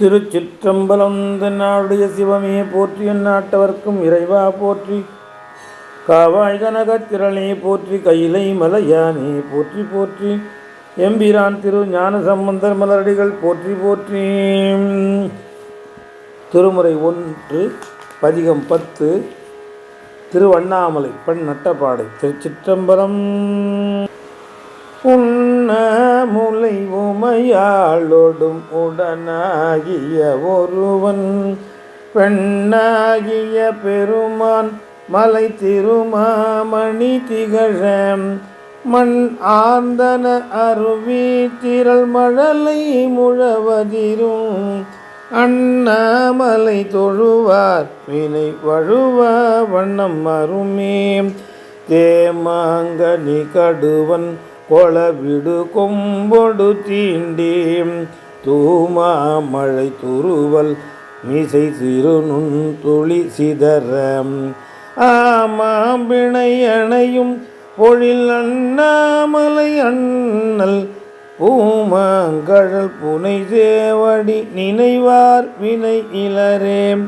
திருச்சிற்றம்பலம் தென்னாடுடைய சிவமே போற்றி நாட்டவர்க்கும் இறைவா போற்றி. காவாய் கனகத் திரளே போற்றி கையிலை மலையானே போற்றி போற்றி. எம்பிரான் திரு ஞான சம்பந்தர் மலரடிகள் போற்றி போற்றி. திருமுறை ஒன்று பதிகம் பத்து திருவண்ணாமலை பெண் நட்டப்பாடை திருச்சிற்றம்பலம். முலை உமையாளொடும் உடனாகிய ஒருவன். பெண்ணாகிய பெருமான் மலை திருமாமணி திகழ. மண் ஆந்தன அருவி திரள் மழலை முழவதிரும். அண்ணாமலை தொழுவார் வினை வழுவ வண்ணம் அருமே. தேமாங்கனி கடுவன் கொளவிடு கொம்பொடு தீண்டி தூமா மழை துருவல் மீசை சிறு நுண் துளி சிதற. ஆமாம்பிணை அணையும் பொழில் அண்ணாமலை அண்ணல் பூமாங்கழல் புனை சேவடி நினைவார் வினை இளரேம்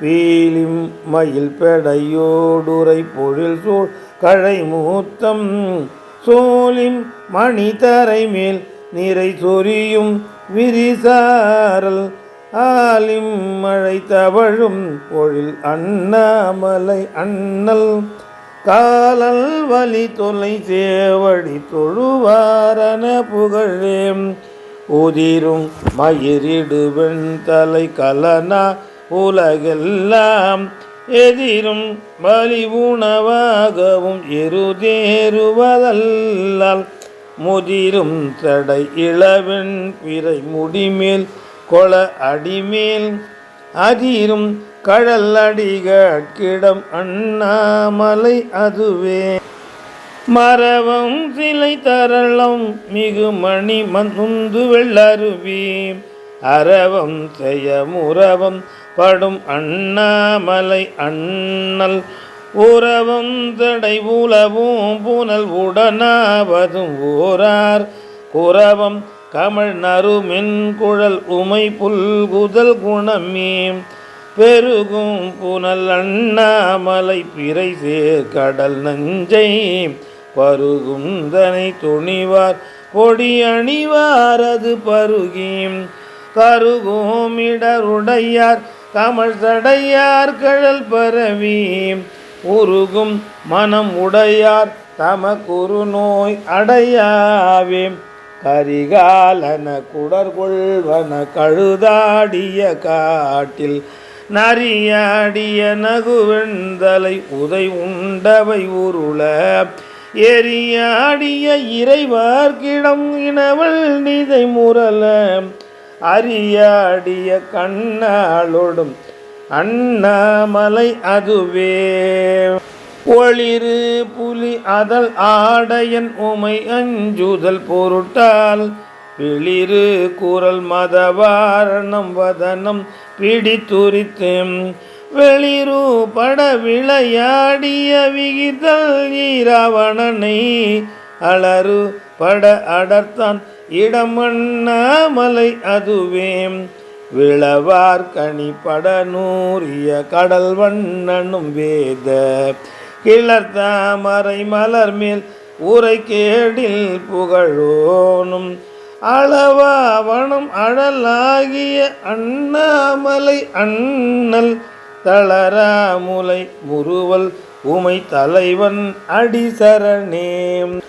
பீலிம் மயில் பெடையோடுரை பொழில் சூழ் கழை மூத்தம் சோலின் மணிதரை மேல் நீரை சொரியும் விரிசாரல். ஆலிம் மழை தவழும் பொழில் அண்ணாமலை அண்ணல். காலல் வலி தொலை சேவடி தொழுவாரன புகழேம். உதிரும் மயிரிடுவெண் தலை கலனா உலகெல்லாம் எதிரும் பலி உணவாகவும் எருதேறுவதல்லால் முதிரும் தடை இளவெண் பிறை முடிமேல் கொள அடிமேல் அதிரும் கடல் அடிகிடம் அண்ணாமலை அதுவே. மரவம் சிலை தரளம் மிகு மணி மந்து வெள்ளருவி. அறவம் செய்ய முரவம் படும் அண்ணாமலை அண்ணல். உறவும் தடை உலவும் புனல் உடனாவதும் ஊரார். குறவம் கமல் நறுமின் குழல் உமை புல்குதல் குணமீம். பெருகும் புனல் அண்ணாமலை பிறை சேர் கடல் நஞ்சை பருகும் தனை துணிவார் கொடி அணிவாரது பருகீம். கருகோமிடருடையார் கமல் தடையார் கழல் பரவி உருகும் மனம் உடையார் தமக்குரு நோய் அடையாவே. கரிகாலன குடர்கொள்வன கழுதாடிய காட்டில் நரியாடிய நகுவெண்தலை உதை உண்டவை உருள எரியாடிய இறைவார்கிடம் இனவள் நிதை முரல அரியாடிய கண்ணாளோடும் அண்ணாமலை அதுவே. ஒளிரு புலி அதல் ஆடையன் உமை அஞ்சுதல் பொருட்டால் பிளிரு குரல் மதவாரணம் வதனம் பிடித்துரித்து வெளிரு பட விளையாடிய விகிதல் ஈராவணனை அலரு பட அடர்த்தான் இடமண்ணாமலை அதுவே விளவார் கனி பட நூறிய கடல் வண்ணனும் வேத. கிளர்த்தாமரை மலர் மேல் உரை கேடில் புகழோனும். அளவாவனம் அழலாகிய அண்ணாமலை அண்ணல். தளராமுலை முருவல் உமை தலைவன் அடிசரணேம்.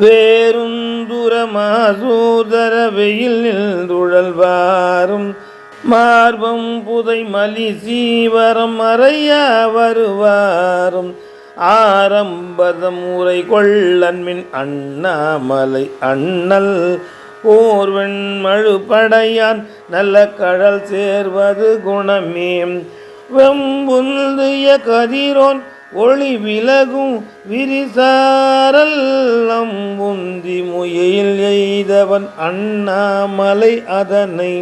வேறுந்துரமாசூதர வெயில் நின்றுழல்வாரும். மார்பம் புதை மலி சீவரம் அறையா வருவாரும். ஆரம்பதம் உரை கொள்ளன்மின் அண்ணாமலை அண்ணல். ஓர்வெண் மழுபடையான் நல்ல கடல் சேர்வது குணமே வெம்புந்திய கதிரோன் ஒளி விலகும் விரிசாரல் அம்புந்தி முயல் எய்தவன் அண்ணாமலை அதனை.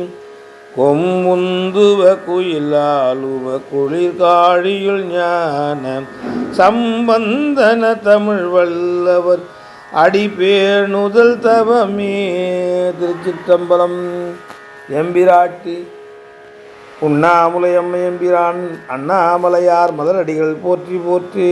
கொம்புந்துவ குயிலாலுவ குளிர்காழியுள் ஞான சம்பந்தன தமிழ் வல்லவர் அடிபேணுதல் தவமே திருச்சிற்றம்பலம். எம்பிராட்டி உண்ணாமுலை அம்மையம்பிரான் அண்ணாமலையார் மலரடிகள் போற்றி போற்றி.